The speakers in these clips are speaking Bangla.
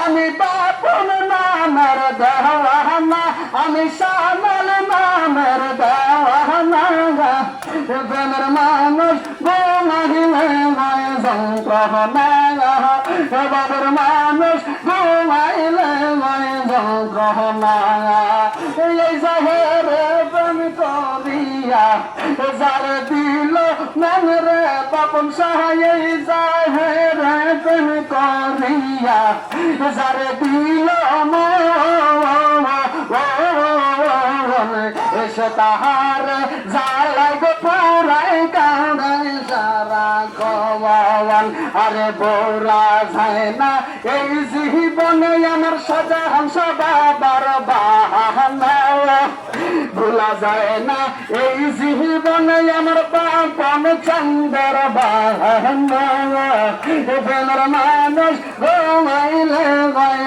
আমি বাপুন নামের দেওয়ানা, আমি শামল নামের দেওয়ানা প্রেমের মানুষ ঘুমাইলে নয় যন্ত্রণা বাবুর মানুষ ঘুমাইলে নয় যন্ত্রণা এই প্রেম করিয়া দিল মন রে বাপন সহায় শহরে প্রেম করিয়া যার দিল এসে তাহার জালাই গো পুরাই কাঁদাই সারা কমান আরে বোরা যায় না এই জীবনে আমার সাজা বাবার বাহানা ভোলা যায় না। এই জীবনে আমার পাপন চন্দ্র বাহনের মানুষ গোমাইলে গয়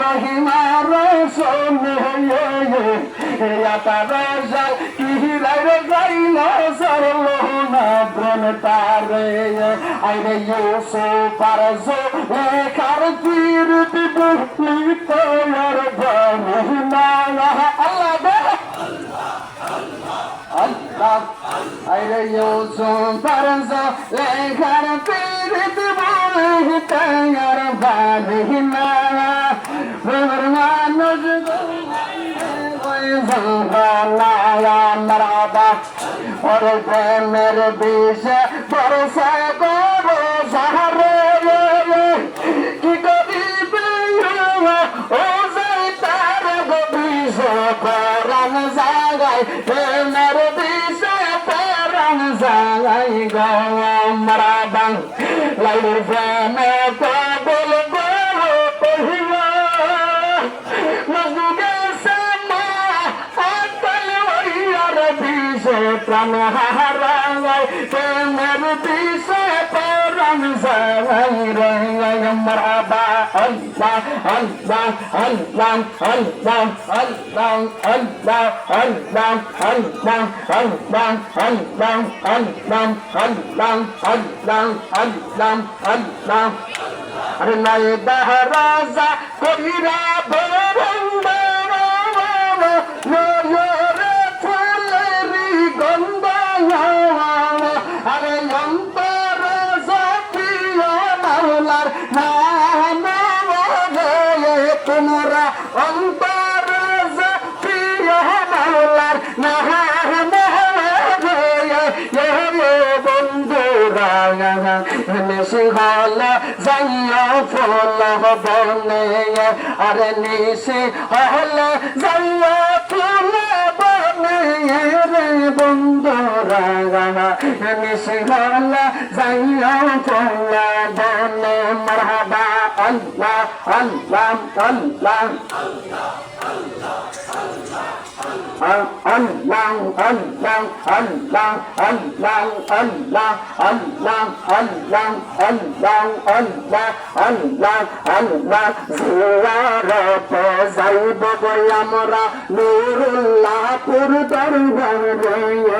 রহিমার সোন হইয়ে। ইয়াতা কি হিলাই গাইলা? tare aine Yusuf arzu lekar bir bibli koyar barına Allah be Allah aine Yusuf arzu lekar bir bibli koyar barına Vrvana nojdu Vrvana nojdu Vrvana nojdu প্রেমের বিষ ভরসা করো সাহারে। কি করিবে ও যাই তার বিষ পরাণ জাগাই প্রেমের বিষ পরাণ জাগাই গো প্রাণ হারাই প্রেমের দিশে পরাণ জাগাই রে মারহাবা আল্লাহ আল্লাহ আল্লাহ আল্লাহ আল্লাহ আল্লাহ আল্লাহ আল্লাহ আল্লাহ আল্লাহ আল্লাহ আল্লাহ আল্লাহ আল্লাহ আল্লাহ আরে নাই দাহরাজা কইরা বরঙ্গ অন্তর জাতীয় মাওলার নাম রে বন্ধুরা নিশি হল যাইয়া ফুল বনে আরে নিশি হল যাইয়া ফুল বনে রে বন্ধুরা নিশি হল যাইয়া ফুল আল্লাহ আল্লাহ আল্লাহ Allah, Allah, Allah, Allah, Allah, Allah, Allah, Allah, Allah, Allah, Allah, জিয়ারতে যাইব গই আমরা নুরুল্লাহপুর দরবারে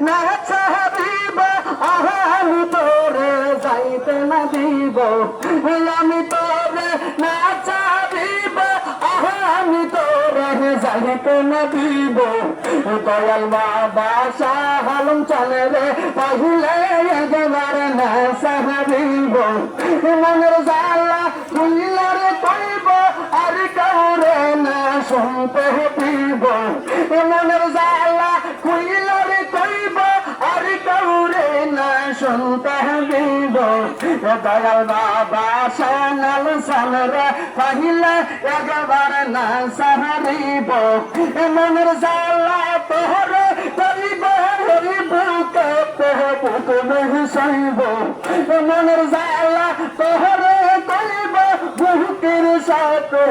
না যাইতে না দিব আমি তোরে না ছাড়িব আমি না দিব দয়াল মনের জালা তুইলার কইব আর কাউরে না শুনতে দিব মনের না শুনতে দিব দয়াল বাবা সানাল সানরে পাহিলে একবার না সাহারিব মনের জ্বালা তোহরে কইব হরিব কে বুক সইব মনের জ্বালা তোহরে কইব বুকের সাথে